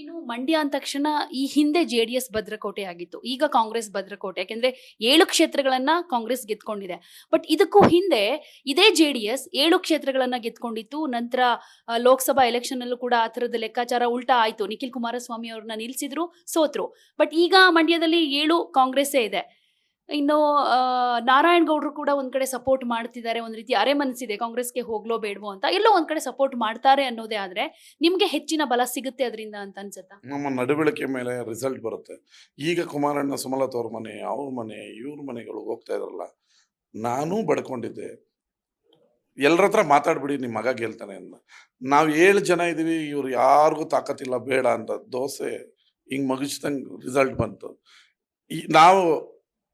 ಇನ್ನು ಮಂಡ್ಯ ಅಂದ ತಕ್ಷಣ ಈ ಹಿಂದೆ ಜೆ ಡಿ ಎಸ್ ಭದ್ರಕೋಟೆ ಆಗಿತ್ತು. ಈಗ ಕಾಂಗ್ರೆಸ್ ಭದ್ರಕೋಟೆ, ಯಾಕೆಂದ್ರೆ ಏಳು ಕ್ಷೇತ್ರಗಳನ್ನ ಕಾಂಗ್ರೆಸ್ ಗೆದ್ಕೊಂಡಿದೆ. ಬಟ್ ಇದಕ್ಕೂ ಹಿಂದೆ ಇದೇ ಜೆ ಡಿ ಎಸ್ ಏಳು ಕ್ಷೇತ್ರಗಳನ್ನ ಗೆದ್ಕೊಂಡಿತ್ತು. ನಂತರ ಲೋಕಸಭಾ ಎಲೆಕ್ಷನ್ ಅಲ್ಲೂ ಕೂಡ ಆ ಥರದ ಲೆಕ್ಕಾಚಾರ ಉಲ್ಟಾ ಆಯ್ತು. ನಿಖಿಲ್ ಕುಮಾರಸ್ವಾಮಿ ಅವ್ರನ್ನ ನಿಲ್ಸಿದ್ರು, ಸೋತ್ರು. ಬಟ್ ಈಗ ಮಂಡ್ಯದಲ್ಲಿ ಏಳು ಕಾಂಗ್ರೆಸ್ಸೇ ಇದೆ. ಇನ್ನು ನಾರಾಯಣ ಗೌಡ್ರು ಕೂಡ ಒಂದ್ ಕಡೆ ಸಪೋರ್ಟ್ ಮಾಡ್ತಿದ್ದಾರೆ, ಒಂದ್ ರೀತಿ ಅರೆ ಮನಸ್ಸಿದೆ ಕಾಂಗ್ರೆಸ್ಗೆ ಹೋಗ್ಲೋ ಬೇಡವೋ ಅಂತ. ಎಲ್ಲೋ ಒಂದ್ ಕಡೆ ಸಪೋರ್ಟ್ ಮಾಡ್ತಾರೆ ಅನ್ನೋದೇ ಆದ್ರೆ, ನಿಮ್ಗೆ ಹೆಚ್ಚಿನ ಬಲ ಸಿಗುತ್ತೆ ಅದರಿಂದ ಅಂತ ಅನ್ಸುತ್ತಾ? ನಮ್ಮ ನಡವಳಿಕೆ ಮೇಲೆ ರಿಸಲ್ಟ್ ಬರುತ್ತೆ. ಈಗ ಕುಮಾರಣ್ಣ ಸುಮಲತ ಅವ್ರ ಮನೆ ಅವ್ರ ಮನೆ, ಇವ್ರ ಮನೆಗಳು ಹೋಗ್ತಾ ಇದ್ರಲ್ಲ, ನಾನೂ ಬಡ್ಕೊಂಡಿದ್ದೆ. ಎಲ್ಲರ ಹತ್ರ ಮಾತಾಡ್ಬಿಡಿ ನಿಮ್ಮ ಮಗ ಗೆಲ್ತಾನೆ ಅಂತ. ನಾವು ಏಳು ಜನ ಇದೀವಿ ಇವ್ರು ಯಾರಿಗೂ ತಾಕತ್ತಿಲ್ಲ, ಬೇಡ ಅಂತ. ದೋಸೆ ಹಿಂಗೆ ಮಗಿಸ್ದಂಗೆ ರಿಸಲ್ಟ್ ಬಂತು. ಈ, ನಾವು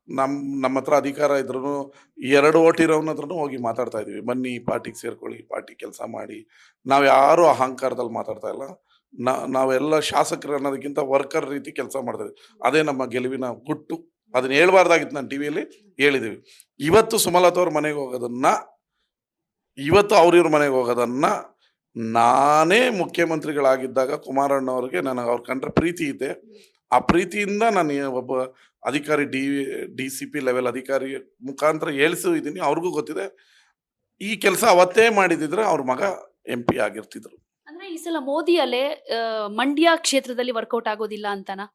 ನಮ್ಮ ನಮ್ಮ ಹತ್ರ ಅಧಿಕಾರ ಇದ್ರೂ ಎರಡು ಓಟ್ ಇರೋನ ಹತ್ರನೂ ಹೋಗಿ ಮಾತಾಡ್ತಾ ಇದೀವಿ. ಬನ್ನಿ ಪಾರ್ಟಿಗೆ ಸೇರ್ಕೊಳ್ಳಿ ಪಾರ್ಟಿ ಕೆಲಸ ಮಾಡಿ. ನಾವು ಯಾರು ಅಹಂಕಾರದಲ್ಲಿ ಮಾತಾಡ್ತಾ ಇಲ್ಲ. ನಾ- ನಾವೆಲ್ಲ ಶಾಸಕರು ಅನ್ನೋದಕ್ಕಿಂತ ವರ್ಕರ್ ರೀತಿ ಕೆಲಸ ಮಾಡ್ತಾ ಇದ್ದೀವಿ ಅದೇ ನಮ್ಮ ಗೆಲುವಿನ ಗುಟ್ಟು. ಅದನ್ನ ಹೇಳ್ಬಾರ್ದಾಗಿತ್ತು ನಾನು ಟಿವಿಯಲ್ಲಿ ಹೇಳಿದ್ದೀವಿ ಇವತ್ತು ಸುಮಲತಾ ಅವ್ರ ಮನೆಗೆ ಹೋಗೋದನ್ನ, ಇವತ್ತು ಅವ್ರಿವ್ರ ಮನೆಗೆ ಹೋಗೋದನ್ನ ನಾನೇ ಮುಖ್ಯಮಂತ್ರಿಗಳಾಗಿದ್ದಾಗ ಕುಮಾರಣ್ಣವ್ರಿಗೆ ನನಗೆ ಅವ್ರ ಕಂಡ್ರೆ ಪ್ರೀತಿ ಇದೆ. ಆ ಪ್ರೀತಿಯಿಂದ ನಾನು ಒಬ್ಬ ಅಧಿಕಾರಿ D D C P level ಅಧಿಕಾರಿ ಮುಖಾಂತರ ಹೇಳಿಸಿದ್ದೀನಿ ಅವ್ರಿಗೂ ಗೊತ್ತಿದೆ. ಈ ಕೆಲಸ ಅವತ್ತೇ ಮಾಡಿದಿದ್ರೆ ಅವ್ರ ಮಗ ಎಂ ಪಿ ಆಗಿರ್ತಿದ್ರು. ಅಂದ್ರೆ ಈ ಸಲ ಮೋದಿ ಅಲೆ ಮಂಡ್ಯ ಕ್ಷೇತ್ರದಲ್ಲಿ ವರ್ಕೌಟ್ ಆಗೋದಿಲ್ಲ ಅಂತನಾ?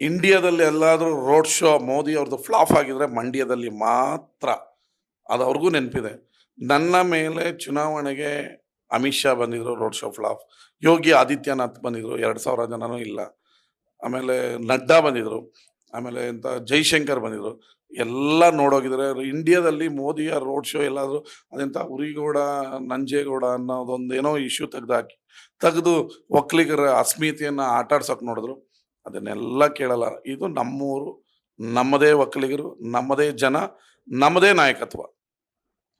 ಇಂಡಿಯಾದಲ್ಲಿ ಎಲ್ಲಾದರೂ ರೋಡ್ ಶೋ ಮೋದಿ ಅವ್ರದ್ದು ಫ್ಲಾಫ್ ಆಗಿದ್ರೆ ಮಂಡ್ಯದಲ್ಲಿ ಮಾತ್ರ. ಅದು ಅವ್ರಿಗೂ ನೆನಪಿದೆ. ನನ್ನ ಮೇಲೆ ಚುನಾವಣೆಗೆ ಅಮಿತ್ ಶಾ ಬಂದಿದ್ರು road show flop Yogi Adityanath ಬಂದಿದ್ರು ಎರಡು ಸಾವಿರ ಜನನೂ ಇಲ್ಲ. ಆಮೇಲೆ ನಡ್ಡಾ ಬಂದಿದ್ರು. ಆಮೇಲೆ ಎಂತ ಜೈಶಂಕರ್ ಬಂದಿದ್ರು. ಎಲ್ಲ ನೋಡೋಗಿದ್ರೆ ಇಂಡಿಯಾದಲ್ಲಿ ಮೋದಿಯ ರೋಡ್ ಶೋ ಎಲ್ಲಾದರೂ ಅದೆಂತ ಉರಿಗೌಡ ನಂಜೇಗೌಡ ಅನ್ನೋದೊಂದು ಏನೋ ಇಶ್ಯೂ ತೆಗ್ದಾಕಿ ತೆಗೆದು ಒಕ್ಕಲಿಗರ ಅಸ್ಮಿತೆಯನ್ನು ಆಟಾಡ್ಸೋಕೆ ನೋಡಿದ್ರು. ಅದನ್ನೆಲ್ಲ ಕೇಳಲ್ಲ. ಇದು ನಮ್ಮೂರು ನಮ್ಮದೇ ಒಕ್ಕಲಿಗರು ನಮ್ಮದೇ ಜನ ನಮ್ಮದೇ ನಾಯಕತ್ವ.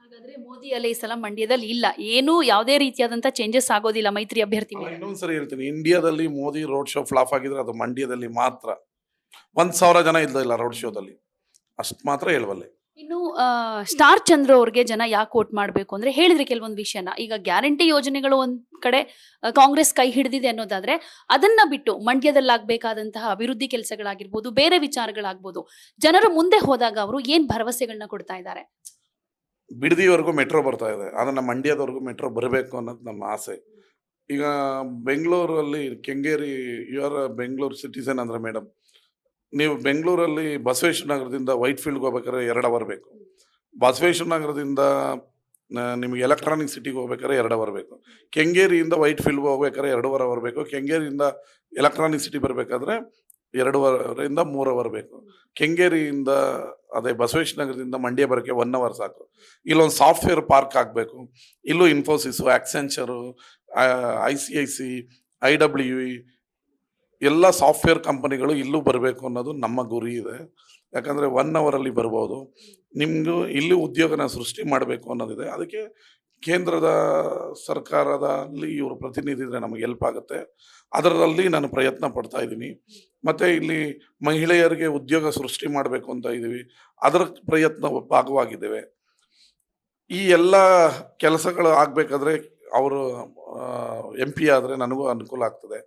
ಹಾಗಾದ್ರೆ ಮೋದಿ ಅಲೆ ಈ ಸಲ ಮಂಡ್ಯದಲ್ಲಿ ಇಲ್ಲ. ಏನು ಯಾವುದೇ ರೀತಿಯಾದಂತ ಚೇಂಜಸ್ ಆಗೋದಿಲ್ಲ ಮೈತ್ರಿ ಅಭ್ಯರ್ಥಿ ಮೇಲೆ. ಇನ್ನೊಂದ್ಸರಿ ಹೇಳ್ತೀನಿ. ಇಂಡಿಯಾದಲ್ಲಿ ಮೋದಿ ರೋಡ್ ಶೋ ಫ್ಲಾಪ್ ಆಗಿದ್ರೆ ಅದು ಮಂಡ್ಯದಲ್ಲಿ ಮಾತ್ರ. ಒಂದ್ ಸಾವಿರ ಜನ ಇಲ್ಲ ರೋಡ್ ಶೋದಲ್ಲಿ ಅಷ್ಟು ಮಾತ್ರ ಹೇಳುವಲ್ಲಿ. ಇನ್ನು ಸ್ಟಾರ್ ಚಂದ್ರ ಅವ್ರಿಗೆ ಜನ ಯಾಕೆ ವೋಟ್ ಮಾಡಬೇಕು ಅಂದ್ರೆ ಹೇಳಿದ್ರೆ ಕೆಲವೊಂದು ವಿಷಯನ. ಈಗ ಗ್ಯಾರಂಟಿ ಯೋಜನೆಗಳು ಒಂದ್ ಕಡೆ ಕಾಂಗ್ರೆಸ್ ಕೈ ಹಿಡಿದಿದೆ ಅನ್ನೋದಾದ್ರೆ ಅದನ್ನ ಬಿಟ್ಟು ಮಂಡ್ಯದಲ್ಲಿ ಆಗ್ಬೇಕಾದಂತಹ ಅಭಿವೃದ್ಧಿ ಕೆಲಸಗಳಾಗಿರ್ಬೋದು ಬೇರೆ ವಿಚಾರಗಳಾಗ್ಬೋದು ಜನರು ಮುಂದೆ ಹೋದಾಗ ಅವರು ಏನ್ ಭರವಸೆಗಳನ್ನ ಕೊಡ್ತಾ ಇದ್ದಾರೆ? ಬಿಡದಿವರೆಗೂ ಮೆಟ್ರೋ ಬರ್ತಾ ಇದೆ. ಅದನ್ನ ಮಂಡ್ಯದವರೆಗೂ ಮೆಟ್ರೋ ಬರಬೇಕು ಅನ್ನೋದು ನಮ್ಮ ಆಸೆ. ಈಗ ಬೆಂಗಳೂರಲ್ಲಿ Kengeri you are Bengaluru citizen ಅಂದ್ರೆ ಮೇಡಮ್ ನೀವು ಬೆಂಗಳೂರಲ್ಲಿ ಬಸವೇಶ್ವರ ನಗರದಿಂದ ವೈಟ್ ಫೀಲ್ಡ್ಗೆ ಹೋಗ್ಬೇಕಾದ್ರೆ ಎರಡು ಅವರ್ ಬೇಕು. ಬಸವೇಶ್ವರ ನಗರದಿಂದ ನಿಮಗೆ ಎಲೆಕ್ಟ್ರಾನಿಕ್ ಸಿಟಿಗೆ ಹೋಗ್ಬೇಕಾದ್ರೆ ಎರಡು ಅವರ್ ಬೇಕು. ಕೆಂಗೇರಿಯಿಂದ ವೈಟ್ ಫೀಲ್ಡ್ಗೆ ಹೋಗ್ಬೇಕಾದ್ರೆ ಎರಡೂವರೆ ಅವರ್ ಬೇಕು. ಕೆಂಗೇರಿಯಿಂದ ಎಲೆಕ್ಟ್ರಾನಿಕ್ ಸಿಟಿ ಬರಬೇಕಾದ್ರೆ ಎರಡೂವರೆಯಿಂದ ಮೂರು ಅವರ್ ಬೇಕು. ಕೆಂಗೇರಿಯಿಂದ, ಅದೇ ಬಸವೇಶ್ವರ ನಗರದಿಂದ ಮಂಡ್ಯ ಬರೋಕ್ಕೆ ಒನ್ ಅವರ್ ಸಾಕು. ಇಲ್ಲೊಂದು ಸಾಫ್ಟ್ವೇರ್ ಪಾರ್ಕ್ ಆಗಬೇಕು. ಇಲ್ಲೂ Infosys Accenture I C I C I W ಎಲ್ಲ ಸಾಫ್ಟ್ವೇರ್ ಕಂಪನಿಗಳು ಇಲ್ಲೂ ಬರಬೇಕು ಅನ್ನೋದು ನಮ್ಮ ಗುರಿ ಇದೆ. ಯಾಕಂದರೆ ಒನ್ ಅವರಲ್ಲಿ ಬರ್ಬೋದು. ನಿಮಗೂ ಇಲ್ಲಿ ಉದ್ಯೋಗನ ಸೃಷ್ಟಿ ಮಾಡಬೇಕು ಅನ್ನೋದಿದೆ. ಅದಕ್ಕೆ ಕೇಂದ್ರದ ಸರ್ಕಾರದಲ್ಲಿ ಇವರು ಪ್ರತಿನಿಧಿ ಇದ್ರೆ ನಮಗೆ ಹೆಲ್ಪ್ ಆಗುತ್ತೆ. ಅದರಲ್ಲಿ ನಾನು ಪ್ರಯತ್ನ ಪಡ್ತಾ ಇದ್ದೀನಿ. ಮತ್ತು ಇಲ್ಲಿ ಮಹಿಳೆಯರಿಗೆ ಉದ್ಯೋಗ ಸೃಷ್ಟಿ ಮಾಡಬೇಕು ಅಂತ ಇದ್ದೀವಿ. ಅದರ ಪ್ರಯತ್ನ ಭಾಗವಾಗಿದ್ದೇವೆ. ಈ ಎಲ್ಲ ಕೆಲಸಗಳು ಆಗಬೇಕಾದ್ರೆ ಅವರು ಎಂ ಪಿ ಆದರೆ ನನಗೂ ಅನುಕೂಲ ಆಗ್ತದೆ.